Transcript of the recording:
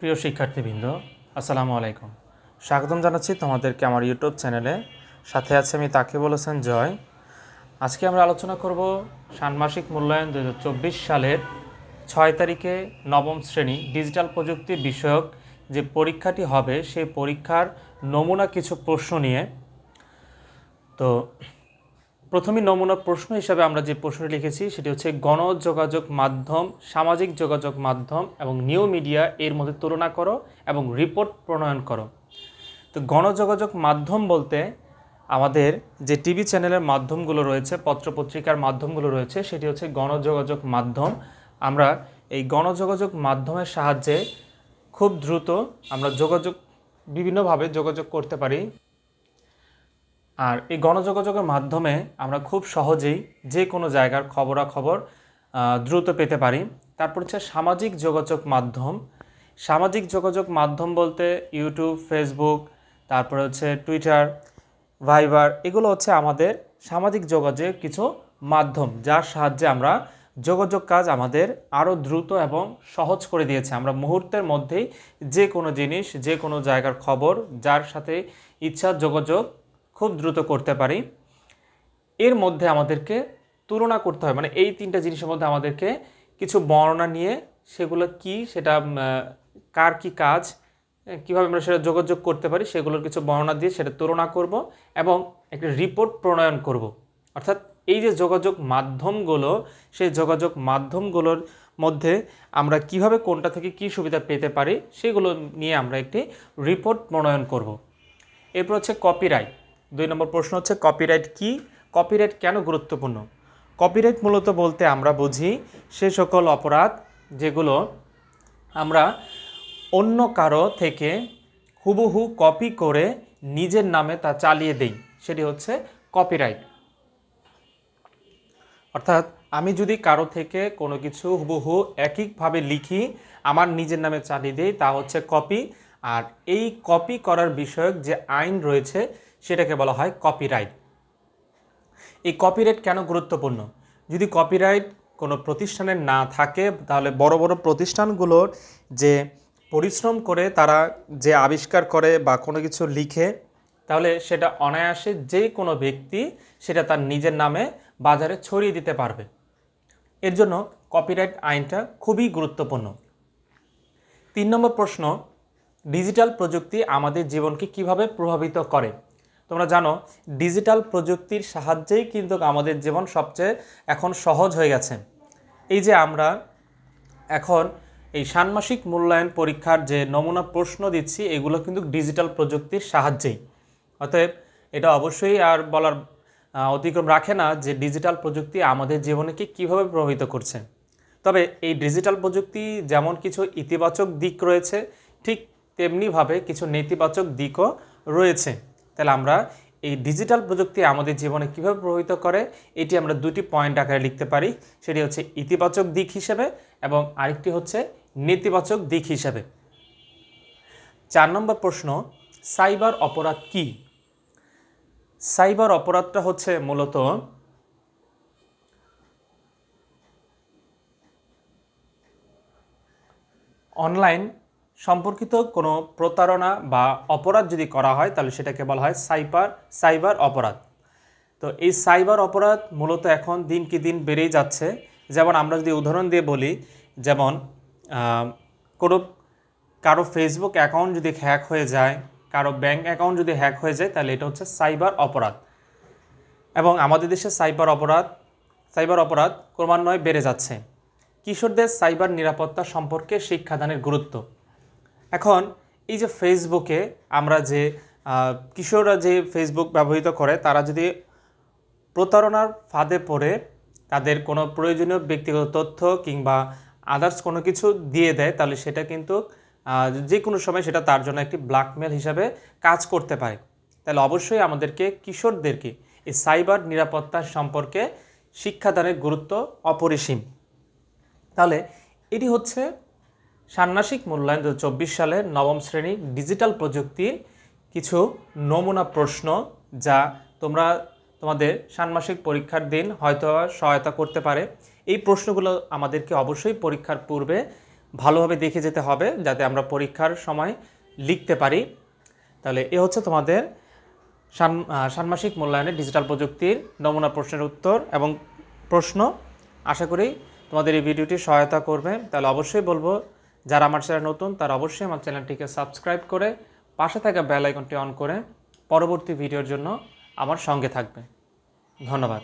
প্রিয় শিক্ষার্থীবৃন্দ, আসসালামু আলাইকুম। স্বাগতম জানাচ্ছি তোমাদেরকে আমার ইউটিউব চ্যানেলে। সাথে আছে আমি তাকে বলেছেন জয়। আজকে আমরা আলোচনা করব ষান্মাসিক মূল্যায়ন দুহাজার চব্বিশ সালের ছয় তারিখে নবম শ্রেণি ডিজিটাল প্রযুক্তি বিষয়ক যে পরীক্ষাটি হবে, সেই পরীক্ষার নমুনা কিছু প্রশ্ন নিয়ে। তো প্রথমে নমুনা প্রশ্ন হিসাবে আমরা যে প্রশ্নটি লিখেছি, সেটি হচ্ছে গণযোগাযোগ মাধ্যম, সামাজিক যোগাযোগ মাধ্যম এবং নিউ মিডিয়া এর মধ্যে তুলনা করো এবং রিপোর্ট প্রণয়ন করো। তো গণযোগাযোগ মাধ্যম বলতে আমাদের যে টিভি চ্যানেলের মাধ্যমগুলো রয়েছে, পত্রপত্রিকার মাধ্যমগুলো রয়েছে, সেটি হচ্ছে গণযোগাযোগ মাধ্যম। আমরা এই গণযোগাযোগ মাধ্যমের সাহায্যে খুব দ্রুত আমরা যোগাযোগ, বিভিন্নভাবে যোগাযোগ করতে পারি। আর এই গণযোগাযোগের মাধ্যমে আমরা খুব সহজেই যে কোনো জায়গার খবরাখবর দ্রুত পেতে পারি। তারপর হচ্ছে সামাজিক যোগাযোগ মাধ্যম। সামাজিক যোগাযোগ মাধ্যম বলতে ইউটিউব, ফেসবুক, তারপরে হচ্ছে টুইটার, ভাইবার, এগুলো হচ্ছে আমাদের সামাজিক যোগাযোগের কিছু মাধ্যম, যার সাহায্যে আমরা যোগাযোগ কাজ আমাদের আরও দ্রুত এবং সহজ করে দিয়েছে। আমরা মুহূর্তের মধ্যেই যে কোনো জিনিস, যে কোনো জায়গার খবর, যার সাথে ইচ্ছা যোগাযোগ খুব দ্রুত করতে পারি। এর মধ্যে আমাদেরকে তুলনা করতে হয়। মানে এই তিনটা জিনিসের মধ্যে আমাদেরকে কিছু বর্ণনা নিয়ে সেগুলো কি, সেটা কার কি কাজ কীভাবে আমরা সেটা যোগাযোগ করতে পারি, সেগুলোর কিছু বর্ণনা দিয়ে সেটা তুলনা করব এবং একটা রিপোর্ট প্রণয়ন করব। অর্থাৎ এই যে যোগাযোগ মাধ্যমগুলো, সেই যোগাযোগ মাধ্যমগুলোর মধ্যে আমরা কীভাবে কোনটা থেকে কি সুবিধা পেতে পারি, সেগুলো নিয়ে আমরা একটি রিপোর্ট প্রণয়ন করব। এরপর হচ্ছে কপিরাইট। দুই নম্বর প্রশ্ন হচ্ছে কপিরাইট কি? কপিরাইট কেন গুরুত্বপূর্ণ? কপিরাইট মূলত বলতে আমরা বুঝি, সে সকল অপরাধ যেগুলো আমরা অন্য কারও থেকে হুবহু কপি করে নিজের নামে তা চালিয়ে দেই, সেটি হচ্ছে কপিরাইট অর্থাৎ আমি যদি কারও থেকে কোনো কিছু হুবহু একইভাবে লিখি, আমার নিজের নামে চালিয়ে দিই, তা হচ্ছে কপি আর এই কপি করার বিষয়ক যে আইন রয়েছে, সেটাকে বলা হয় কপিরাইট এই কপিরাইট কেন গুরুত্বপূর্ণ? যদি কপিরাইট কোনো প্রতিষ্ঠানের না থাকে, তাহলে বড় বড় প্রতিষ্ঠানগুলোর যে পরিশ্রম করে তারা যে আবিষ্কার করে বা কোনো কিছু লিখে, তাহলে সেটা অনায়াসে যে কোনো ব্যক্তি সেটা তার নিজের নামে বাজারে ছড়িয়ে দিতে পারবে। এর জন্য কপিরাইট আইনটা খুবই গুরুত্বপূর্ণ। তিন নম্বর প্রশ্ন ডিজিটাল প্রযুক্তি আমাদের জীবনকে কীভাবে প্রভাবিত করে? তোমরা জানো, ডিজিটাল প্রযুক্তির সাহায্যেই কিন্তু আমাদের জীবন সবচেয়ে এখন সহজ হয়ে গেছে। এই যে আমরা এখন এই ষান্মাসিক মূল্যায়ন পরীক্ষার যে নমুনা প্রশ্ন দিচ্ছি, এগুলো কিন্তু ডিজিটাল প্রযুক্তির সাহায্যেই। অতএব এটা অবশ্যই আর বলার অতিক্রম রাখে না যে ডিজিটাল প্রযুক্তি আমাদের জীবনকে কীভাবে প্রভাবিত করছে। তবে এই ডিজিটাল প্রযুক্তি যেমন কিছু ইতিবাচক দিক রয়েছে, ঠিক তেমনিভাবে কিছু নেতিবাচক দিকও রয়েছে। তাহলে আমরা এই ডিজিটাল প্রযুক্তি আমাদের জীবনে কীভাবে প্রভাবিত করে, এটি আমরা দুটি পয়েন্ট আকারে লিখতে পারি। সেটি হচ্ছে ইতিবাচক দিক হিসেবে এবং আরেকটি হচ্ছে নেতিবাচক দিক হিসেবে। চার নম্বর প্রশ্ন, সাইবার অপরাধ কি? সাইবার অপরাধটা হচ্ছে মূলত অনলাইন সম্পর্কিত কোনো প্রতারণা বা অপরাধ যদি করা হয়, তাহলে সেটাকে বলা হয় সাইবার সাইবার অপরাধ। তো এই সাইবার অপরাধ মূলত এখন দিন কি দিন বেড়েই যাচ্ছে। যেমন আমরা যদি উদাহরণ দিয়ে বলি, যেমন কোনো, কারও ফেসবুক অ্যাকাউন্ট যদি হ্যাক হয়ে যায়, কারও ব্যাংক অ্যাকাউন্ট যদি হ্যাক হয়ে যায়, তাহলে এটা হচ্ছে সাইবার অপরাধ। এবং আমাদের দেশে সাইবার অপরাধ সাইবার অপরাধ ক্রমান্বয়ে বেড়ে যাচ্ছে। কিশোরদের সাইবার নিরাপত্তা সম্পর্কে শিক্ষাদানের গুরুত্ব। এখন এই যে ফেসবুকে আমরা যে কিশোররা যে ফেসবুক ব্যবহৃত করে, তারা যদি প্রতারণার ফাঁদে পড়ে, তাদের কোনো প্রয়োজনীয় ব্যক্তিগত তথ্য কিংবা আদার্স কোনো কিছু দিয়ে দেয়, তাহলে সেটা কিন্তু যে কোনো সময় সেটা তার জন্য একটি ব্ল্যাকমেল হিসাবে কাজ করতে পারে। তাহলে অবশ্যই আমাদেরকে কিশোরদেরকে এই সাইবার নিরাপত্তা সম্পর্কে শিক্ষাদানের গুরুত্ব অপরিসীম। তাহলে এটি হচ্ছে ষান্মাসিক মূল্যায়ন দু চব্বিশ সালের নবম শ্রেণি ডিজিটাল প্রযুক্তির কিছু নমুনা প্রশ্ন যা তোমরা তোমাদের ষান্মাসিক পরীক্ষার দিন হয়তো সহায়তা করতে পারে। এই প্রশ্নগুলো আমাদেরকে অবশ্যই পরীক্ষার পূর্বে ভালোভাবে দেখে যেতে হবে যাতে আমরা পরীক্ষার সময় লিখতে পারি। তাহলে এ হচ্ছে তোমাদের ষান্মাসিক মূল্যায়নের ডিজিটাল প্রযুক্তির নমুনা প্রশ্নের উত্তর এবং প্রশ্ন। আশা করি তোমাদের এই ভিডিওটি সহায়তা করবে। তাহলে অবশ্যই বলব যারা আমার চ্যানেল নতুন, তারা অবশ্যই আমার চ্যানেলটিকে সাবস্ক্রাইব করে পাশে থাকা বেল আইকনটি অন করে পরবর্তী ভিডিওর জন্য আমার সঙ্গে থাকবে। ধন্যবাদ।